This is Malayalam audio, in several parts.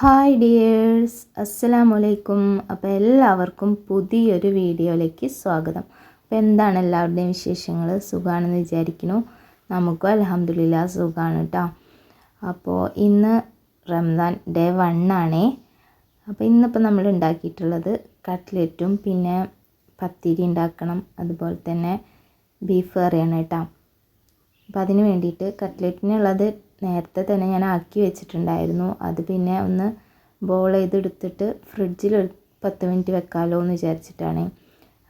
ഹായ് ഡിയേഴ്സ് അസ്സലാമു അലൈക്കും അപ്പോൾ എല്ലാവർക്കും പുതിയൊരു വീഡിയോയിലേക്ക് സ്വാഗതം. അപ്പോൾ എന്താണ് എല്ലാവരുടെയും വിശേഷങ്ങൾ സുഖമാണെന്ന് വിചാരിക്കുന്നു. നമുക്കും അലഹമ്മദില്ല സുഖമാണ് കേട്ടോ അപ്പോൾ ഇന്ന് റംസാൻ ഡേ വൺ ആണേ. അപ്പോൾ ഇന്നിപ്പോൾ നമ്മൾ ഉണ്ടാക്കിയിട്ടുള്ളത് കട്ട്ലറ്റും പിന്നെ പത്തിരി ഉണ്ടാക്കണം. അതുപോലെ തന്നെ ബീഫ് കറിയാണ് കേട്ടോ അപ്പോൾ അതിന് വേണ്ടിയിട്ട് കട്ട്ലറ്റിനുള്ളത് നേരത്തെ തന്നെ ഞാൻ ആക്കി വെച്ചിട്ടുണ്ടായിരുന്നു. അത് പിന്നെ ഒന്ന് ബോൾ ചെയ്തെടുത്തിട്ട് ഫ്രിഡ്ജിൽ പത്ത് മിനിറ്റ് വെക്കാമല്ലോ എന്ന് വിചാരിച്ചിട്ടാണ്.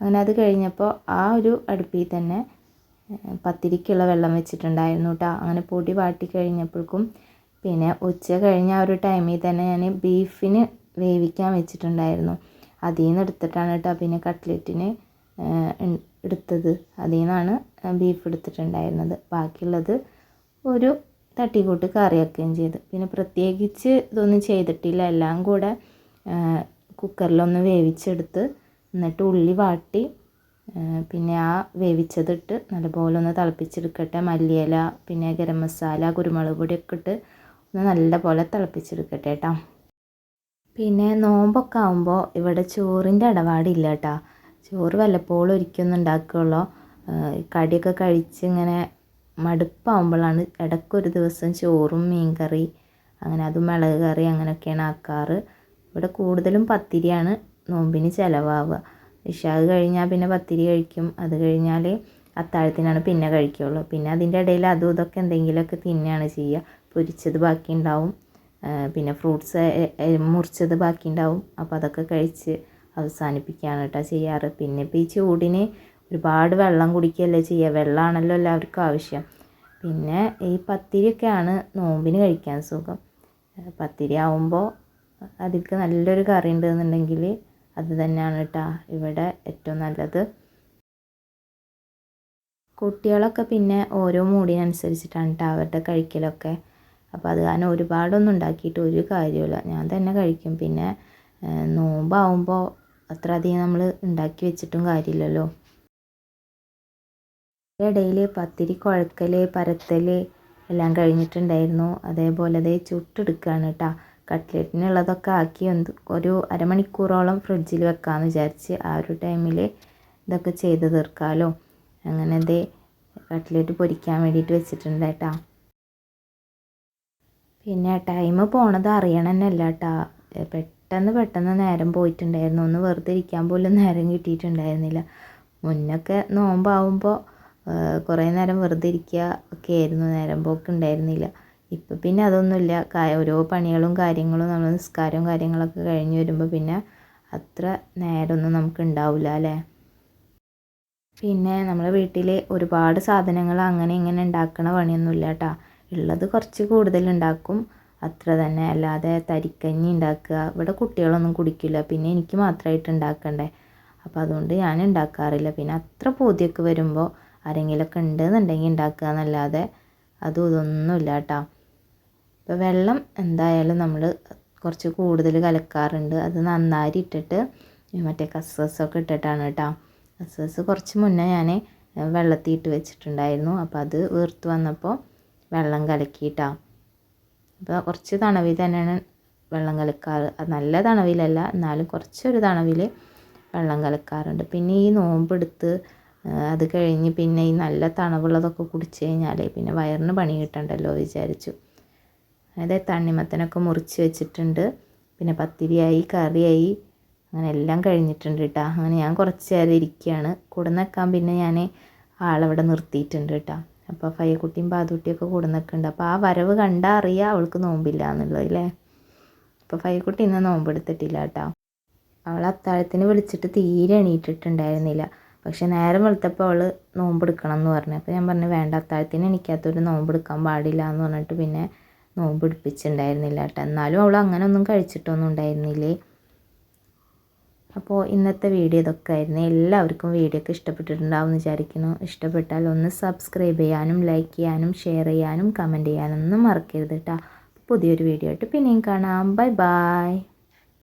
അങ്ങനെ അത് കഴിഞ്ഞപ്പോൾ ആ ഒരു അടുപ്പിൽ തന്നെ പത്തിരിക്കുള്ള വെള്ളം വെച്ചിട്ടുണ്ടായിരുന്നു കേട്ടോ അങ്ങനെ പൊടി വാട്ടി കഴിഞ്ഞപ്പോഴേക്കും പിന്നെ ഉച്ച കഴിഞ്ഞ ആ ഒരു ടൈമിൽ തന്നെ ഞാൻ ബീഫിന് വേവിക്കാൻ വെച്ചിട്ടുണ്ടായിരുന്നു. അതിൽ നിന്ന് എടുത്തിട്ടാണ് കേട്ടോ പിന്നെ കട്ട്ലറ്റിന് എടുത്തത്. അതിൽ നിന്നാണ് ബീഫ് എടുത്തിട്ടുണ്ടായിരുന്നത്. ബാക്കിയുള്ളത് ഒരു തട്ടിക്കൂട്ട് കറിയാക്കുകയും ചെയ്തു. പിന്നെ പ്രത്യേകിച്ച് ഇതൊന്നും ചെയ്തിട്ടില്ല. എല്ലാം കൂടെ കുക്കറിലൊന്ന് വേവിച്ചെടുത്ത് എന്നിട്ട് ഉള്ളി വാട്ടി പിന്നെ ആ വേവിച്ചതിട്ട് നല്ലപോലെ ഒന്ന് തിളപ്പിച്ചെടുക്കട്ടെ. മല്ലിയില പിന്നെ ഗരം മസാല കുരുമുളക് പൊടിയൊക്കെ ഇട്ട് ഒന്ന് നല്ലപോലെ തിളപ്പിച്ചെടുക്കട്ടെ കേട്ടോ. പിന്നെ നോമ്പൊക്കെ ആകുമ്പോൾ ഇവിടെ ചോറിന്റെ ഇടപാടില്ല കേട്ടോ. ചോറ് വല്ലപ്പോഴും ഒരിക്കലൊന്നും ഉണ്ടാക്കുകയുള്ളൂ കടിയൊക്കെ കഴിച്ച് ഇങ്ങനെ മടുപ്പാകുമ്പോഴാണ് ഇടയ്ക്കൊരു ദിവസം ചോറും മീൻ കറി അങ്ങനെ അതും മുളക് കറി അങ്ങനെയൊക്കെയാണ് ആക്കാറ്. ഇവിടെ കൂടുതലും പത്തിരിയാണ് നോമ്പിന് ചിലവാവുക. ഇഷാവ് കഴിഞ്ഞാൽ പിന്നെ പത്തിരി കഴിക്കും. അത് കഴിഞ്ഞാൽ അത്താഴത്തിനാണ് പിന്നെ കഴിക്കുകയുള്ളൂ പിന്നെ അതിന്റെ ഇടയിൽ അതും ഇതൊക്കെ എന്തെങ്കിലുമൊക്കെ തിന്നുകയാണ് ചെയ്യുക. പൊരിച്ചത് ബാക്കി ഉണ്ടാവും. പിന്നെ ഫ്രൂട്ട്സ് മുറിച്ചത് ബാക്കി ഉണ്ടാവും. അപ്പോൾ അതൊക്കെ കഴിച്ച് അവസാനിപ്പിക്കുകയാണ് കേട്ടോ ചെയ്യാറ്. പിന്നെ ഇപ്പോൾ ഈ ചൂടിന് ഒരുപാട് വെള്ളം കുടിക്കുകയല്ലേ ചെയ്യുക വെള്ളമാണല്ലോ എല്ലാവർക്കും ആവശ്യം. പിന്നെ ഈ പത്തിരിയൊക്കെയാണ് നോമ്പിന് കഴിക്കാൻ സുഖം. പത്തിരി ആവുമ്പോൾ അതിൽക്ക് നല്ലൊരു കറി ഉണ്ടെന്നുണ്ടെങ്കിൽ അത് തന്നെയാണ് കേട്ടോ ഇവിടെ ഏറ്റവും നല്ലത്. കുട്ടികളൊക്കെ പിന്നെ ഓരോ മൂടിനനുസരിച്ചിട്ടാണ് കേട്ടോ അവരുടെ കഴിക്കലൊക്കെ. അപ്പോൾ അത് കാരണം ഒരുപാടൊന്നും ഉണ്ടാക്കിയിട്ട് ഒരു കാര്യമില്ല ഞാൻ തന്നെ കഴിക്കും. പിന്നെ നോമ്പാവുമ്പോൾ അത്ര അധികം നമ്മൾ ഉണ്ടാക്കി വെച്ചിട്ടും കാര്യമില്ലല്ലോ. ഇടയിൽ പത്തിരി കുഴക്കൽ പരത്തൽ എല്ലാം കഴിഞ്ഞിട്ടുണ്ടായിരുന്നു. അതേപോലെ അതേ ചുട്ടെടുക്കുകയാണ് കേട്ടോ കട്ട്ലറ്റിനുള്ളതൊക്കെ ആക്കി ഒരു അരമണിക്കൂറോളം ഫ്രിഡ്ജിൽ വെക്കാമെന്ന് വിചാരിച്ച് ആ ഒരു ടൈമിൽ ഇതൊക്കെ ചെയ്ത് തീർക്കാമല്ലോ അങ്ങനെ അതേ കട്ട്ലറ്റ് പൊരിക്കാൻ വേണ്ടിയിട്ട് വെച്ചിട്ടുണ്ട് കേട്ടോ പിന്നെ ടൈം പോണത് അറിയണമെന്നല്ല കേട്ടോ പെട്ടെന്ന് പെട്ടെന്ന് നേരം പോയിട്ടുണ്ടായിരുന്നു. ഒന്ന് വെറുതെ ഇരിക്കാൻ പോലും നേരം കിട്ടിയിട്ടുണ്ടായിരുന്നില്ല. മുന്നൊക്കെ നോമ്പാവുമ്പോൾ കുറേ നേരം വെറുതെ ഇരിക്കുക ഒക്കെ ആയിരുന്നു. നേരം പോക്ക് ഉണ്ടായിരുന്നില്ല. ഇപ്പം പിന്നെ അതൊന്നുമില്ല. ഓരോ പണികളും കാര്യങ്ങളും നമ്മൾ നിസ്കാരവും കാര്യങ്ങളൊക്കെ കഴിഞ്ഞ് വരുമ്പോൾ പിന്നെ അത്ര നേരമൊന്നും നമുക്ക് ഉണ്ടാവില്ല അല്ലേ? പിന്നെ നമ്മുടെ വീട്ടിൽ ഒരുപാട് സാധനങ്ങൾ അങ്ങനെ ഇങ്ങനെ ഉണ്ടാക്കണ പണിയൊന്നുമില്ല കേട്ടോ. ഉള്ളത് കുറച്ച് കൂടുതൽ ഉണ്ടാക്കും. അത്ര തന്നെ. അല്ലാതെ തരിക്കഞ്ഞി ഉണ്ടാക്കുക. ഇവിടെ കുട്ടികളൊന്നും കുടിക്കില്ല. പിന്നെ എനിക്ക് മാത്രമായിട്ട് ഉണ്ടാക്കണ്ടേ. അപ്പോൾ അതുകൊണ്ട് ഞാൻ ഉണ്ടാക്കാറില്ല. പിന്നെ അത്ര പൂതിയൊക്കെ വരുമ്പോൾ ആരെങ്കിലുമൊക്കെ ഉണ്ടെന്നുണ്ടെങ്കിൽ ഉണ്ടാക്കുക എന്നല്ലാതെ അതും ഇതൊന്നുമില്ല കേട്ടോ. ഇപ്പോൾ വെള്ളം എന്തായാലും നമ്മൾ കുറച്ച് കൂടുതൽ കലക്കാറുണ്ട്. അത് നന്നായി ഇട്ടിട്ട് മറ്റേ ഒക്കെ ഇട്ടിട്ടാണ് കേട്ടോ. കസ്സസ് കുറച്ച് മുന്നേ ഞാൻ വെള്ളത്തിൽ ഇട്ട് വെച്ചിട്ടുണ്ടായിരുന്നു. അപ്പോൾ അത് വീർത്ത് വന്നപ്പോൾ വെള്ളം കലക്കിയിട്ടാ. അപ്പോൾ കുറച്ച് തണവിൽ തന്നെയാണ് വെള്ളം കലക്കാറ്. നല്ല തണവിലല്ല എന്നാലും കുറച്ചൊരു തണവിൽ വെള്ളം കലക്കാറുണ്ട്. പിന്നെ ഈ നോമ്പെടുത്ത് അത് കഴിഞ്ഞ് പിന്നെ ഈ നല്ല തണവുള്ളതൊക്കെ കുടിച്ച് കഴിഞ്ഞാൽ പിന്നെ വയറിന് പണി കിട്ടണ്ടല്ലോ വിചാരിച്ചു. അതായത് തണ്ണിമത്തനൊക്കെ മുറിച്ച് വെച്ചിട്ടുണ്ട്. പിന്നെ പത്തിരിയായി കറിയായി അങ്ങനെ എല്ലാം കഴിഞ്ഞിട്ടുണ്ട് കേട്ടോ. അങ്ങനെ ഞാൻ കുറച്ച് നേരം ഇരിക്കുകയാണ്. കൂടെ നിൽക്കാൻ പിന്നെ ഞാൻ ആളവിടെ നിർത്തിയിട്ടുണ്ട് കേട്ടോ. അപ്പോൾ ഫയ്യക്കുട്ടിയും പാതുട്ടിയൊക്കെ കൂടെ നിൽക്കുന്നുണ്ട്. അപ്പോൾ ആ വരവ് കണ്ടാൽ അറിയാം അവൾക്ക് നോമ്പില്ല എന്നുള്ളത് അല്ലേ? അപ്പോൾ ഫയ്യക്കുട്ടി ഇന്ന് നോമ്പെടുത്തിട്ടില്ല കേട്ടോ. അവൾ അത്താഴത്തിന് വിളിച്ചിട്ട് തീരെ എണീറ്റിട്ടുണ്ടായിരുന്നില്ല. പക്ഷെ നേരം വെളുത്തപ്പോൾ അവൾ നോമ്പെടുക്കണം എന്ന് പറഞ്ഞു. അപ്പോൾ ഞാൻ പറഞ്ഞു വേണ്ട അത്താഴത്തിന് എണിക്കാത്തൊരു നോമ്പെടുക്കാൻ പാടില്ല എന്ന് പറഞ്ഞിട്ട് പിന്നെ നോമ്പ് എടുപ്പിച്ചിട്ടുണ്ടായിരുന്നില്ല കേട്ടോ എന്നാലും അവൾ അങ്ങനെ ഒന്നും കഴിച്ചിട്ടൊന്നും ഉണ്ടായിരുന്നില്ലേ? അപ്പോൾ ഇന്നത്തെ വീഡിയോ ഇതൊക്കെ ആയിരുന്നു. എല്ലാവർക്കും വീഡിയോ ഒക്കെ ഇഷ്ടപ്പെട്ടിട്ടുണ്ടാവും എന്ന് വിചാരിക്കുന്നു. ഇഷ്ടപ്പെട്ടാൽ ഒന്ന് സബ്സ്ക്രൈബ് ചെയ്യാനും ലൈക്ക് ചെയ്യാനും ഷെയർ ചെയ്യാനും കമന്റ് ചെയ്യാനൊന്നും മറക്കരുത് കേട്ടോ പുതിയൊരു വീഡിയോ ആയിട്ട് പിന്നെയും കാണാം. Bye bye